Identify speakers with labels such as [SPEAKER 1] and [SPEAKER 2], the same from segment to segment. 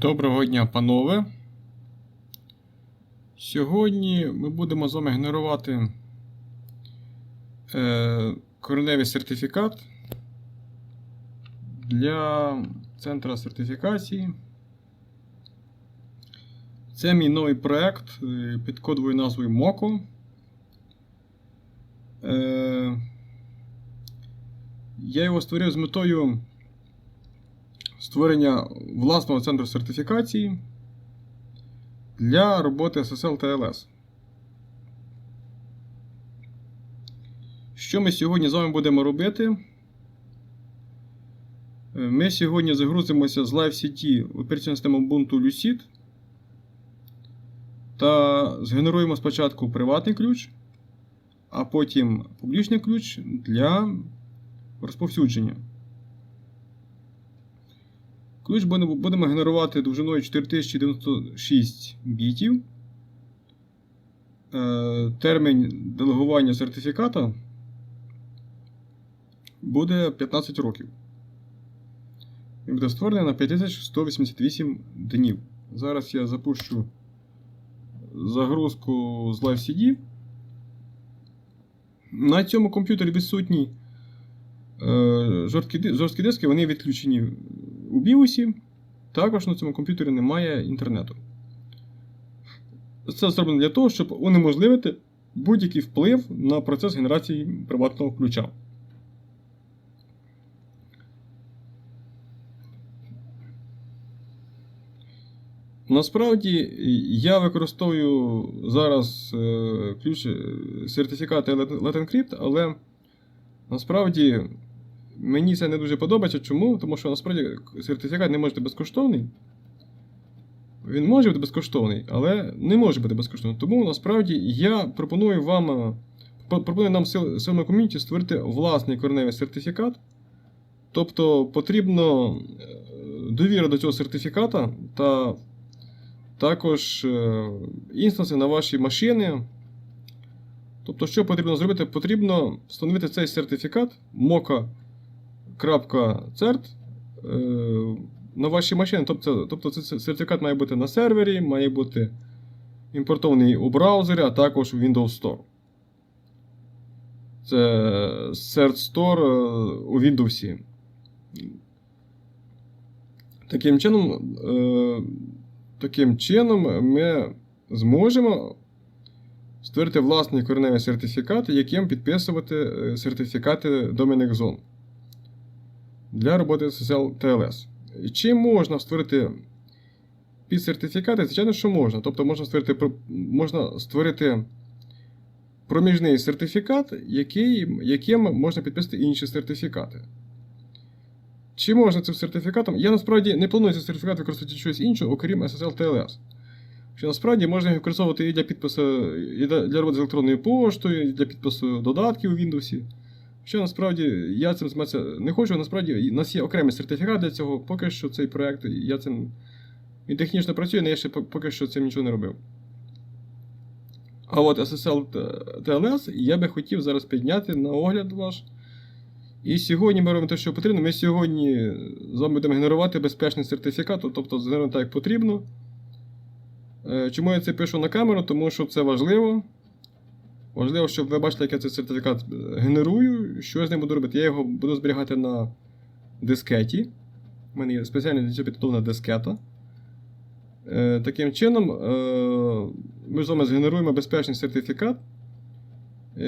[SPEAKER 1] Доброго дня, панове. Сьогодні ми будемо з вами генерувати е, кореневий сертифікат для центра сертифікації. Це мій новий проект е, під кодовою назвою MOCO. Е, я його створив з метою створення власного центру сертифікації для роботи SSL TLS. Що ми сьогодні з вами будемо робити? Е, Ми сьогодні загрузимося з Live CT в операційну систему Ubuntu Lucid та згенеруємо спочатку приватний ключ, а потім публічний ключ для розповсюдження. Ключ будемо генерувати довжиною 4096 бітів. Е, Термін делегування сертифіката буде 15 років. Він буде створений на 5188 днів. Зараз я запущу загрузку з LiveCD. На цьому комп'ютері відсутні е, жорсткі диски, вони відключені у BIOS. Також на цьому комп'ютері немає інтернету. Це зроблено для того, щоб унеможливити будь-який вплив на процес генерації приватного ключа. Насправді я використовую зараз е, ключ сертифікати Let Encrypt, але насправді мені це не дуже подобається. Чому? Тому що насправді сертифікат не може бути безкоштовний. Він може бути безкоштовний, але не може бути безкоштовний. Тому насправді я пропоную вам, е, пропоную нам сил- силами ком'юніті створити власний кореневий сертифікат. Тобто потрібно е, довіра до цього сертифіката та також е, інстанси на ваші машини. Тобто, що потрібно зробити? Потрібно встановити цей сертифікат mocha.cert е, на ваші машини. Тобто, тобто цей сертифікат має бути на сервері, має бути імпортований у браузері, а також у Windows Store. Це Cert Store е, у Windows. Таким чином, е, таким чином ми зможемо створити власний кореневий сертифікат, яким підписувати сертифікати Dominix Zone для роботи з SSL TLS. Чи можна створити підсертифікати? Звичайно, що можна. Тобто можна створити, можна створити проміжний сертифікат, який, яким можна підписати інші сертифікати. Чи можна цим сертифікатом? Я насправді не планую цей сертифікат використовувати щось інше, окрім SSL TLS. Що насправді можна використовувати і для підпису, і для роботи з електронною поштою, і для підпису додатків у Windows. Що насправді я цим займатися не хочу, насправді у нас є окремий сертифікат для цього. Поки що цей проект, я цим він технічно працює, але я ще поки що цим нічого не робив. А от SSL TLS я би хотів зараз підняти на огляд ваш. І сьогодні ми робимо те, що потрібно. Ми сьогодні з вами будемо генерувати безпечний сертифікат, тобто згенерувати так, як потрібно. Е, Чому я це пишу на камеру? Тому що це важливо. Важливо, щоб ви бачили, як я цей сертифікат е, генерую, що я з ним буду робити. Я його буду зберігати на дискеті. У мене є спеціальна для цього підготовлена дискета. Е, Таким чином, е, ми з вами згенеруємо безпечний сертифікат. Е,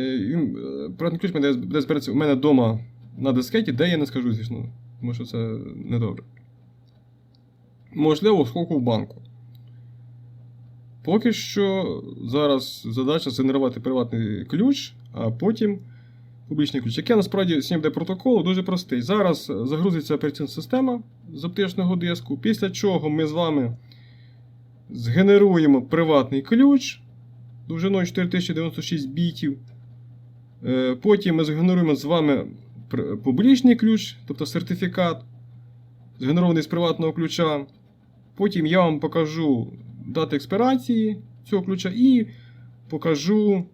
[SPEAKER 1] е, ключ буде буде збиратися у мене вдома на дискеті, де я не скажу, звісно, тому що це недобре. Можливо, в в банку. Поки що зараз задача згенерувати приватний ключ, а потім публічний ключ. Яке насправді буде протокол дуже простий. Зараз загрузиться операційна система з оптичного диску, після чого ми з вами згенеруємо приватний ключ довжиною 4096 бітів. Е, Потім ми згенеруємо з вами публічний ключ, тобто сертифікат, згенерований з приватного ключа. Потім я вам покажу дати експірації цього ключа і покажу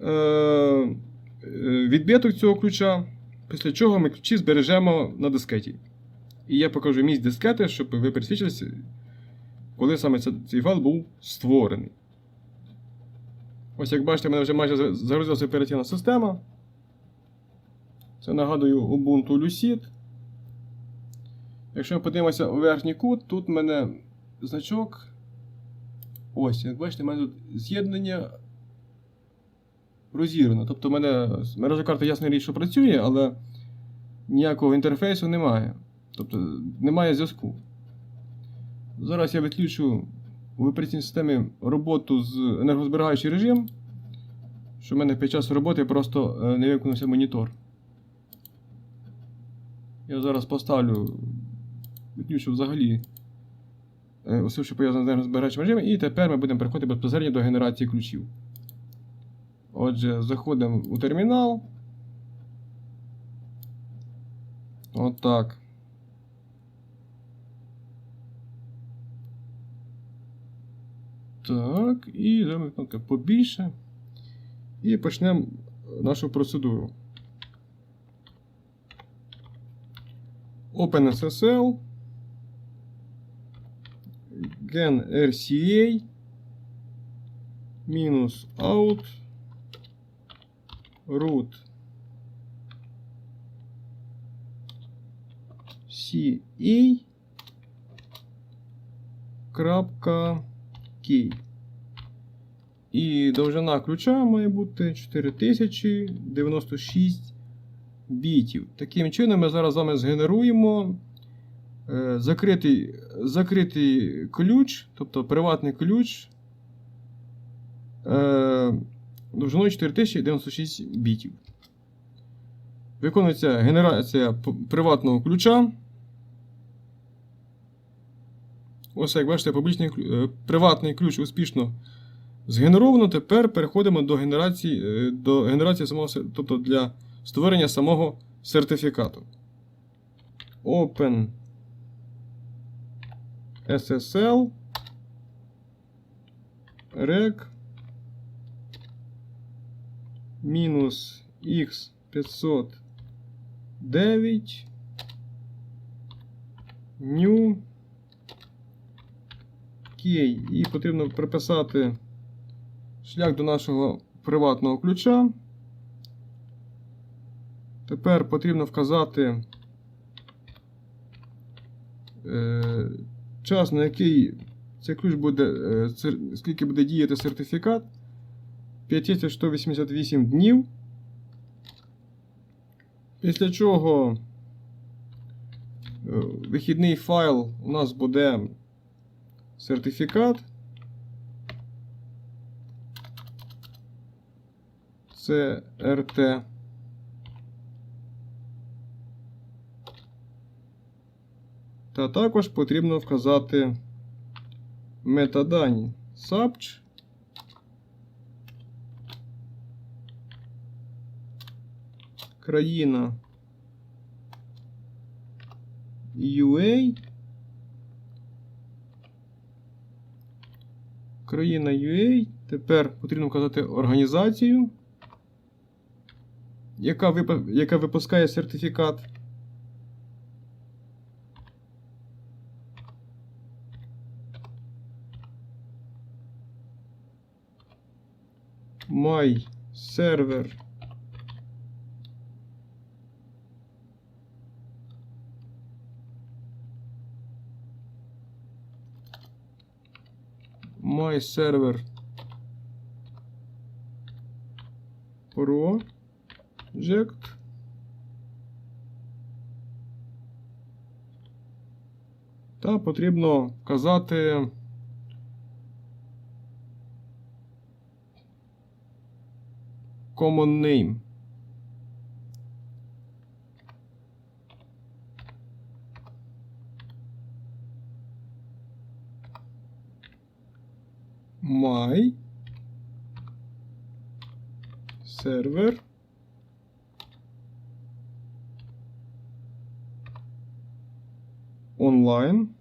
[SPEAKER 1] е, е, відбиток цього ключа, після чого ми ключі збережемо на дискеті. І я покажу місць дискети, щоб ви пересвідчилися, коли саме цей файл був створений. Ось як бачите, в мене вже майже загрузилася операційна система. Це нагадую Ubuntu Lucid. Якщо ми подивимося у верхній кут, тут в мене значок. Ось, як бачите, в мене тут з'єднання розірвано. Тобто в мене мережа карта ясна річ, що працює, але ніякого інтерфейсу немає. Тобто немає зв'язку. Зараз я відключу у операційній системі роботу з енергозберігаючий режим, що в мене під час роботи просто е, не вимкнувся монітор. Я зараз поставлю, відключу взагалі усе, що пов'язане з енергозберігаючим режимом, і тепер ми будемо переходити безпосередньо до генерації ключів. Отже, заходимо у термінал. Отак. Так, і зробимо побільше. І почнемо нашу процедуру. OpenSSL. Gen RCA. Мінус out. root CA крапка key. І довжина ключа має бути 4096 бітів. Таким чином ми зараз з вами згенеруємо закритий, закритий ключ, тобто приватний ключ. Е, довжиною 4096 бітів. Виконується генерація приватного ключа. Ось, як бачите, публічний, е, приватний ключ успішно згенеровано. Тепер переходимо до генерації, е, до генерації самого, тобто для створення самого сертифікату. Open SSL rec мінус x509 new key. І потрібно приписати шлях до нашого приватного ключа. Тепер потрібно вказати е, час, на який цей ключ буде, е, скільки буде діяти сертифікат. 5188 днів. Після чого е, вихідний файл у нас буде сертифікат. Це RT. Та також потрібно вказати метадані subch. країна UA. Країна UA. Тепер потрібно вказати організацію, яка випускає сертифікат. My server My server project та потрібно вказати common name. my server online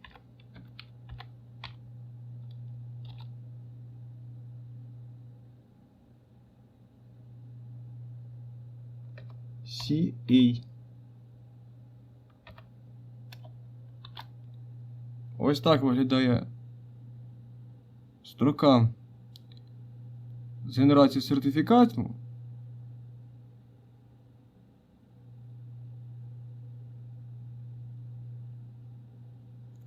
[SPEAKER 1] CA Ось так виглядає строка з генерації сертифікату.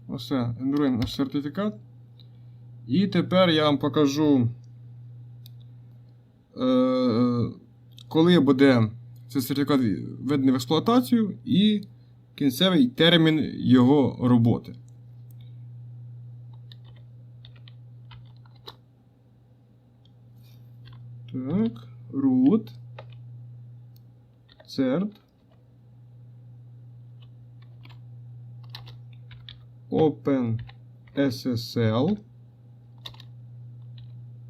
[SPEAKER 1] Оце, генеруємо наш сертифікат. І тепер я вам покажу, е, коли буде цей сертифікат введений в експлуатацію і кінцевий термін його роботи. Так, root, cert, open SSL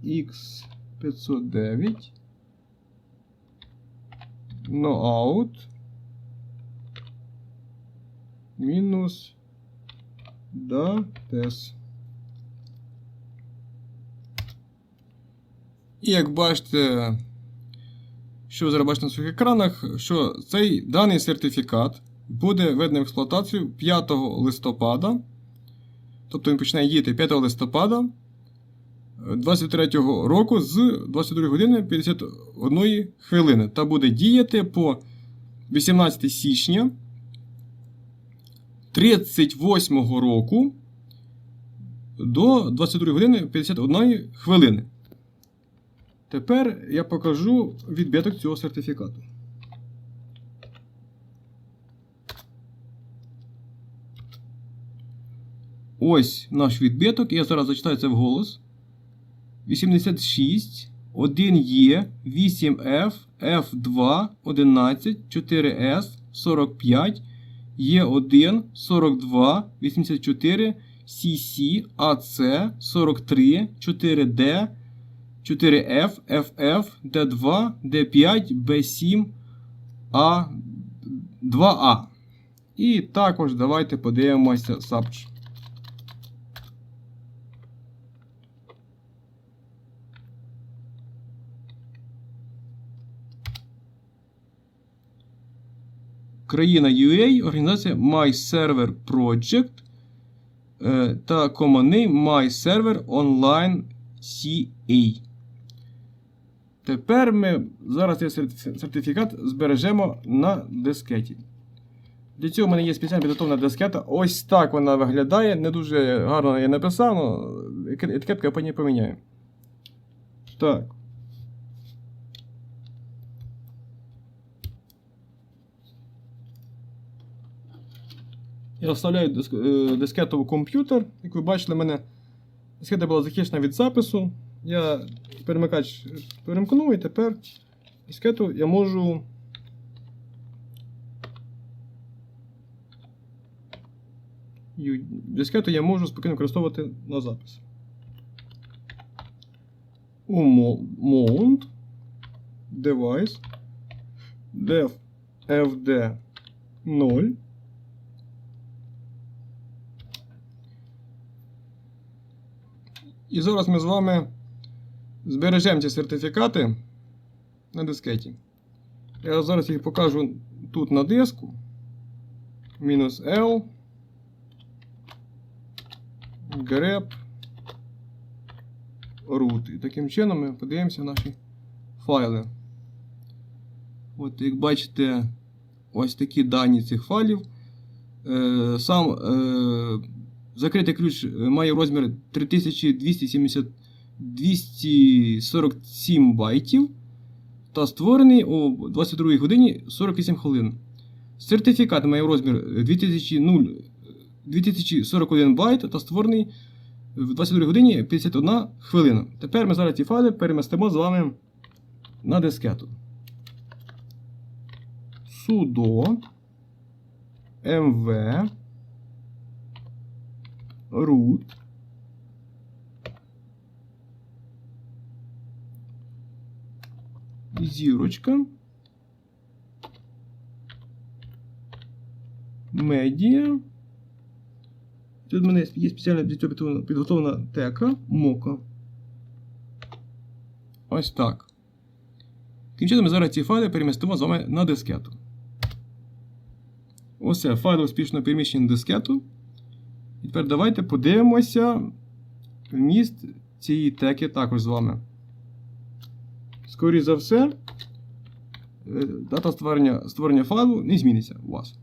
[SPEAKER 1] X509 no out мінус dates. І як бачите, що ви зараз бачите на своїх екранах, що цей даний сертифікат буде введений в експлуатацію 5 листопада. Тобто він починає діяти 5 листопада 23 року з 22 години 51 хвилини. Та буде діяти по 18 січня 38 року до 22 години 51 хвилини. Тепер я покажу відбиток цього сертифікату. Ось наш відбиток. Я зараз зачитаю це вголос. 86, 1Е, 8F, F2, 11, 4S, 45, Е1, 42, 84, CC, AC, 43, 4D, 4F, FF, D2, D5, B7, A, 2A. І також давайте подивимося SAPCH. Країна UA, організація MyServer Project е, та комани MyServer Online CA. Тепер ми зараз цей сертифікат збережемо на дискеті. Для цього в мене є спеціально підготовлена дискета. Ось так вона виглядає. Не дуже гарно я написав, але етикетку я по поміняю. Так. Я вставляю диск, е, дискету в комп'ютер. Як ви бачили, мене дискета була захищена від запису. Я перемикач перемкнув і тепер дискету я можу. Дискету я можу спокійно використовувати на запис. У Mount Device Def FD 0 І зараз ми з вами збережемо ці сертифікати на дискеті. Я зараз їх покажу тут на диску. Мінус L. grep root. І таким чином ми подивимося наші файли. От, як бачите, ось такі дані цих файлів. Е, сам е, закритий ключ має розмір 3270 247 байтів та створений о 22 годині 48 хвилин. Сертифікат має розмір 2041 байт та створений в 22 годині 51 хвилина. Тепер ми зараз ці файли перемістимо з вами на дискету. sudo mv root зірочка медіа. Тут в мене є спеціально для цього підготовлена- тека мока. Ось так. Таким чином зараз ці файли перемістимо з вами на дискету. Ось це файли успішно переміщені на дискету. І тепер давайте подивимося вміст цієї теки також з вами. Скоріше за все, е, дата створення, створення файлу не зміниться у вас.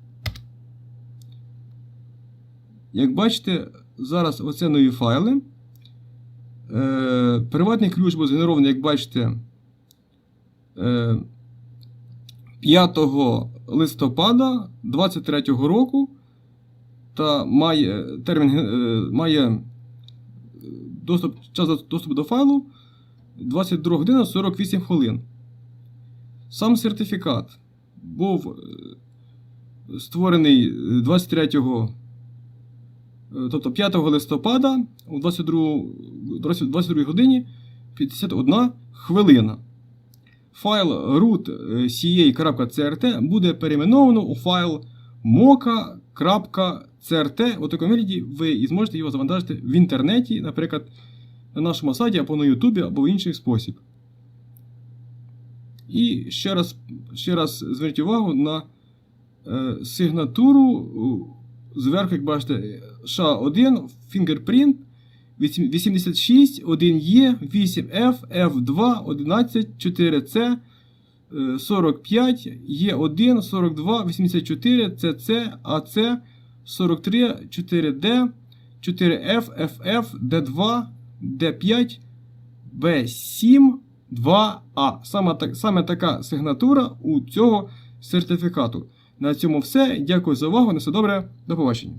[SPEAKER 1] Як бачите, зараз оце нові файли. Е, приватний ключ був згенерований, як бачите, е, 5 листопада 2023 року та має термін е, має е, доступ, час доступу до файлу 22 година 48 хвилин. Сам сертифікат був е, створений 23 е, тобто 5 листопада о 22, 22 годині 51 хвилина. Файл root.ca.crt буде перейменовано у файл moka.crt. У такому вигляді ви і зможете його завантажити в інтернеті, наприклад, на нашому сайті або на Ютубі, або в інший спосіб. І ще раз, ще раз зверніть увагу на е, сигнатуру зверху, як бачите, SHA-1, fingerprint 86, 1E, 8F, F2, 11, 4C, е, 45, Е1, 42, 84, CC, AC, 43, 4D, 4F, FF, D2, D5, B7, 2А. Саме, так, саме така сигнатура у цього сертифікату. На цьому все. Дякую за увагу. На все добре. До побачення.